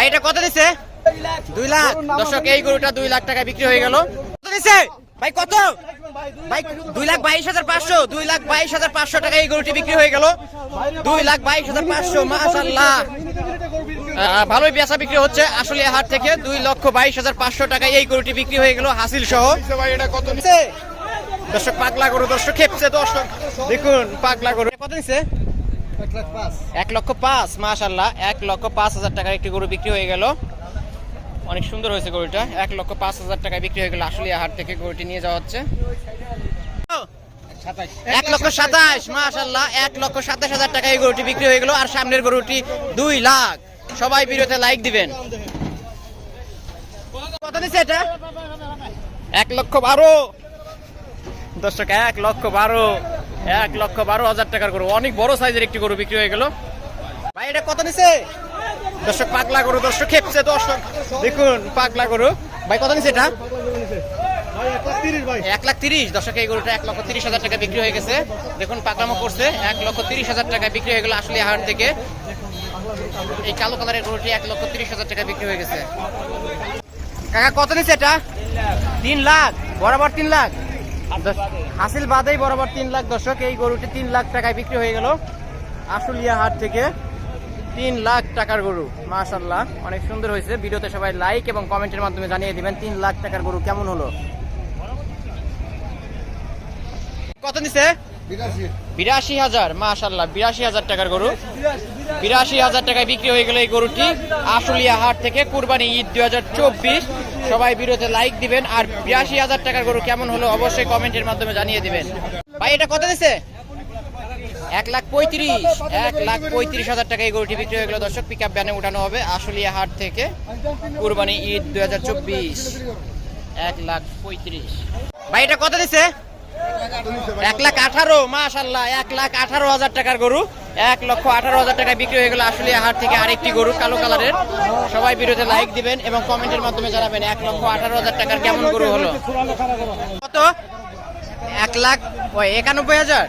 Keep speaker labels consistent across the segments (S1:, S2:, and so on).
S1: ভাই, এটা কত দিছে? দুই লাখ। দর্শক, এই গরুটা দুই লাখ টাকা বিক্রি হয়ে গেল। কত দিছে? ভাই, কত? দুই লাখ বাইশ হাজার পাঁচশো লাখ ভালোই বেচা বিক্রি হচ্ছে আসলে থেকে। দুই লক্ষ বাইশ হাজার পাঁচশো এই গরুটি বিক্রি হয়ে? দর্শক, পাগলা গরু দর্শক, খেপছে দর্শক। দেখুন, পাগলা গরু। কত নিছে এক লক্ষ পাঁচ মাশাল্লাহ এক লক্ষ পাঁচ হাজার টাকার একটি গরু বিক্রি হয়ে গেল। অনেক সুন্দর হয়েছে গরুটা। এক লক্ষ পাঁচ হাজার টাকায় বিক্রি হয়ে গেল আসলে হাট থেকে গরুটি নিয়ে যাওয়া হচ্ছে। এক লক্ষ সাতাশ মাশাল্লাহ এক লক্ষ সাতাশ হাজার টাকায় এই গরুটি বিক্রি হয়ে গেল। আর সামনের গরুটি দুই লাখ। সবাই ভিডিওতে লাইক দিবেন। কত দিচ্ছে এটা? এক লক্ষ বারো। দর্শক এক লক্ষ বারো। এক লক্ষ বারো হাজার টাকার গরু। অনেক বড় সাইজের একটি গরু বিক্রি হয়ে গেল। ভাই এটা কত নিছে? দর্শক পাগলা গরু দর্শক খেপছে দর্শক। দেখুন পাগলা গরু। ভাই কত নিছে এটা? এক লাখ তিরিশ। দর্শক এই গরুটা এক লক্ষ তিরিশ হাজার টাকা বিক্রি হয়ে গেছে। দেখুন পাগলামো করছে। এক লক্ষ তিরিশ হাজার টাকা বিক্রি হয়ে গেল আসলে হাট থেকে। এই কালো কালারের গরুটি এক লক্ষ তিরিশ হাজার টাকা বিক্রি হয়ে গেছে। কাকা কত নিচ্ছে এটা? তিন লাখ। বরাবর তিন লাখ। হাসিল বাদেই বরাবর তিন লাখ দর্শক। এই গরুটি তিন লাখ টাকায় বিক্রি হয়ে গেল আশুলিয়া হাট থেকে। তিন লাখ টাকার গরু মাশাল্লাহ অনেক সুন্দর হয়েছে। ভিডিওতে সবাই লাইক এবং কমেন্টের মাধ্যমে জানিয়ে দিবেন তিন লাখ টাকার গরু কেমন হলো। কত নিছে? বিরাশি হাজার মাশাল্লাহ বিরাশি হাজার টাকার গরু। বিরাশি হাজার টাকায় বিক্রি হয়ে গেল এই গরুটি আশুলিয়া হাট থেকে কুরবানি ঈদ দুই হাজার চব্বিশ। সবাই বিরোধে লাইক দিবেন আর বিরাশি হাজার টাকার গরু কেমন হলো অবশ্যই কমেন্টের মাধ্যমে জানিয়ে দিবেন। ভাই, এটা কত দিছে? এক লাখ পঁয়ত্রিশ, এক লাখ পঁয়ত্রিশ হাজার টাকা এই গরুটি বিক্রি হয়ে গেল। দর্শক পিক আপ ব্যানে উঠানো হবে আশুলিয়া হাট থেকে কুরবানি ঈদ দুই হাজার চব্বিশ। এক লাখ পঁয়ত্রিশ। ভাই, এটা কত দিছে? এক লাখ আঠারো মাশাল্লাহ এক লাখ আঠারো হাজার টাকার গরু। এক লক্ষ আঠারো হাজার টাকায় বিক্রি হয়ে গেল আসলে হাট থেকে আরেকটি গরু, কালো কালারের। সবাই ভিডিওতে লাইক দিবেন এবং কমেন্টের মাধ্যমে জানাবেন এক লক্ষ আঠারো হাজার টাকার কেমন গরু হলো। কত? এক লাখ, ওই একানব্বই হাজার?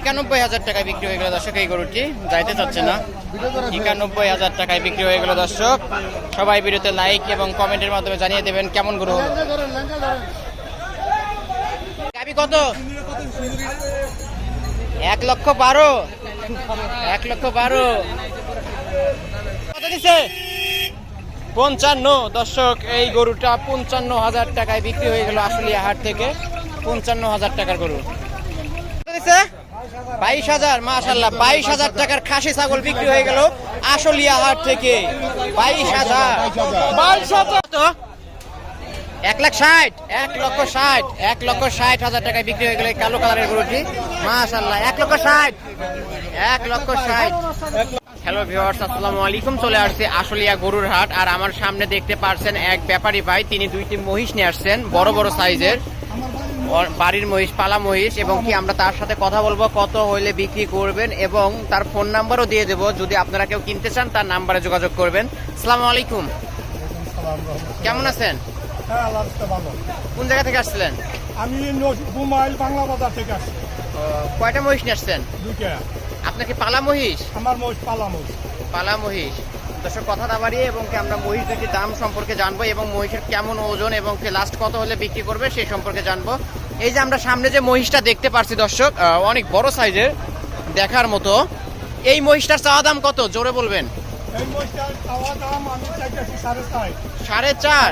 S1: একানব্বই হাজার টাকায় বিক্রি হয়ে গেল দর্শক, এই গরুটি যাইতে চাচ্ছে না। একানব্বই হাজার টাকায় বিক্রি হয়ে গেল দর্শক। সবাই ভিডিওতে লাইক এবং কমেন্টের মাধ্যমে জানিয়ে দেবেন কেমন গরু হলো। গাবি কত? এক লক্ষ বারো। এক লক্ষ বারো। কত পঞ্চান্ন। দর্শক এই গরুটা পঞ্চান্ন হাজার টাকায় বিক্রি হয়ে গেল আশুলিয়া হাট থেকে। পঞ্চান্ন হাজার টাকার গরু। বাইশ হাজার মাশাল্লাহ বাইশ হাজার টাকার খাসি ছাগল বিক্রি হয়ে গেল আশুলিয়া হাট থেকে। বাইশ হাজার। বাইশ হাজার। এক লাখ ষাট এক লক্ষ ষাট এক লক্ষ ষাট হাজার টাকায় বিক্রি হয়ে গেল কালো কালারের গরুটি। মাশাল্লাহ এক লক্ষ ষাট এক লক্ষ ষাট। হ্যালো ভিউয়ার্স আসসালামু আলাইকুম। চলে আসছে আশুলিয়া গরুর হাট আর আমার সামনে দেখতে পারছেন এক ব্যাপারী ভাই। তিনি দুইটি মহিষ নিয়ে আসছেন বড় বড় সাইজের। বাড়ির মহিষ পালা মহিষ এবং কি আমরা তার সাথে কথা বলব কত হইলে বিক্রি করবেন এবং তার ফোন নাম্বারও দিয়ে দেবো। যদি আপনারা কেউ কিনতে চান তার নাম্বারে যোগাযোগ করবেন। আসসালামু আলাইকুম। কেমন আছেন?
S2: হ্যাঁ আল্লাহ ভালো।
S1: কোন জায়গা থেকে আসছিলেন?
S2: আমি বুমাইল বাংলা বাজার থেকে আসছি।
S1: কয়টা মহিষ নিয়ে আসছেন?
S2: দুইটা।
S1: আপনার কি পালা মহিষ?
S2: আমার মোষ পালা মোষ
S1: পালা মহিষ। দর্শক কথা না বাড়িয়ে এবং কি আমরা মহিষ দুটির দাম সম্পর্কে জানব এবং মহিষের কেমন ওজন এবং কি লাস্ট কত হলে বিক্রি করবে সেই সম্পর্কে জানব। এই যে আমরা সামনে যে মহিষটা দেখতে পাচ্ছি দর্শক অনেক বড় সাইজের দেখার মতো। এই মহিষটার চাওয়া দাম কত? জোরে বলবেন।
S2: সাড়ে চার।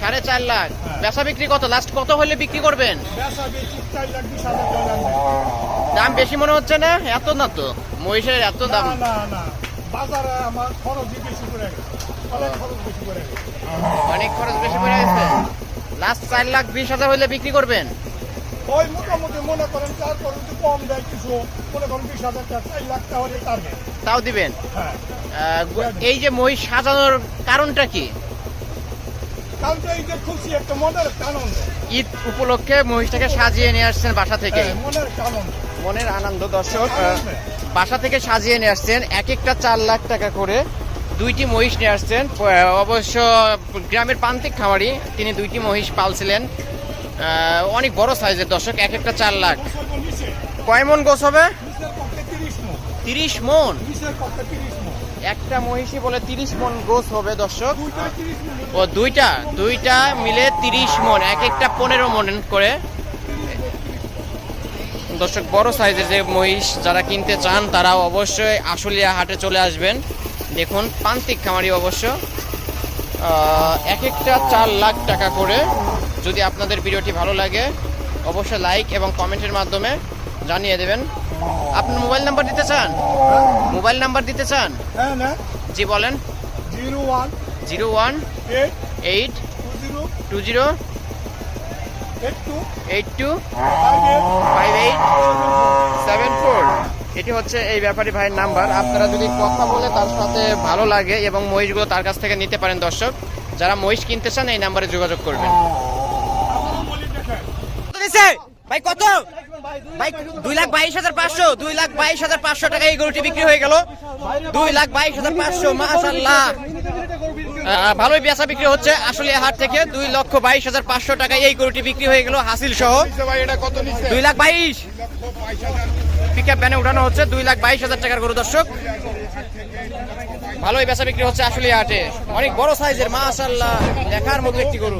S1: সাড়ে চার
S2: লাখ।
S1: বেচা বিক্রি কত? লাস্ট কত হলে বিক্রি করবেন। দাম। বেশি মনে হচ্ছে না? এত না তো। মহিষের এত দাম।
S2: বাজারে আমার খরচ বেশি করে অনেক খরচ বেশি করে গেছে।
S1: লাস্ট চার লাখ বিশ হাজার হলে বিক্রি করবেন?
S2: ওই মোটামুটি মনে করেন তারপর যদি কম দেয় কিছু। মনে করেন বিশ হাজার চার লাখ
S1: তাও দিবেন?
S2: হ্যাঁ।
S1: এই যে মহিষ সাজানোর কারণটা কি? ঈদ উপলক্ষে মহিষটাকে সাজিয়ে নিয়ে আসছেন বাসা থেকে।
S2: হ্যাঁ, মনের আনন্দ।
S1: দর্শক বাসা থেকে সাজিয়ে নিয়ে আসছেন এক একটা চার লাখ টাকা করে দুইটি মহিষ নিয়ে আসছেন। অবশ্য গ্রামের প্রান্তিক খামারি তিনি দুইটি মহিষ পালছিলেন। অনেক বড় সাইজের দর্শক এক একটা চার লাখ।
S2: বছর নিচে।
S1: কয় মন গোছ হবে?
S2: তিরিশ মন।
S1: একটা মহিষী বলে তিরিশ মন গোস হবে দর্শক। ও দুইটা। দুইটা মিলে তিরিশ মন এক একটা পনেরো মন করে। দর্শক বড় সাইজের যে মহিষ যারা কিনতে চান তারা অবশ্যই আশুলিয়া হাটে চলে আসবেন। দেখুন প্রান্তিক খামারি অবশ্য। এক একটা চার লাখ টাকা করে। যদি আপনাদের ভিডিওটি ভালো লাগে অবশ্যই লাইক এবং কমেন্টের মাধ্যমে জানিয়ে দেবেন। আপনি মোবাইল নাম্বার দিতে চান? মোবাইল নাম্বার দিতে চান?
S2: হ্যাঁ
S1: জি বলেন।
S2: Zero one
S1: zero one
S2: eight two zero
S1: two zero
S2: eight two five eight
S1: seven four. এটি হচ্ছে এই ব্যাপারী ভাইয়ের নাম্বার। আপনারা যদি কথা বলে তার সাথে ভালো লাগে এবং মহিষগুলো তার কাছ থেকে নিতে পারেন দর্শক যারা মহিষ কিনতে চান এই নাম্বারে যোগাযোগ করবেন। ভাই কত? দুই লাখ বাইশ হাজার পাঁচশো, দুই লাখ বাইশ হাজার পাঁচশো টাকা এই গরুটি বিক্রি হয়ে গেল। দুই লাখ বাইশ হাজার পাঁচশো মাসাল্লাহ ভালোই বেচা বিক্রি হচ্ছে আসলে হাট থেকে। দুই লক্ষ বাইশ হাজার পাঁচশো টাকা এই গরুটি বিক্রি হয়ে গেল হাসিল সহ। দুই লাখ বাইশ। পিক আপ ভ্যানে উঠানো হচ্ছে, দুই লাখ বাইশ হাজার টাকার গরু দর্শক। ভালোই বেচা বিক্রি হচ্ছে আসলে হাটে। অনেক বড় সাইজের মাশাল্লাহ দেখার মতো একটি গরু।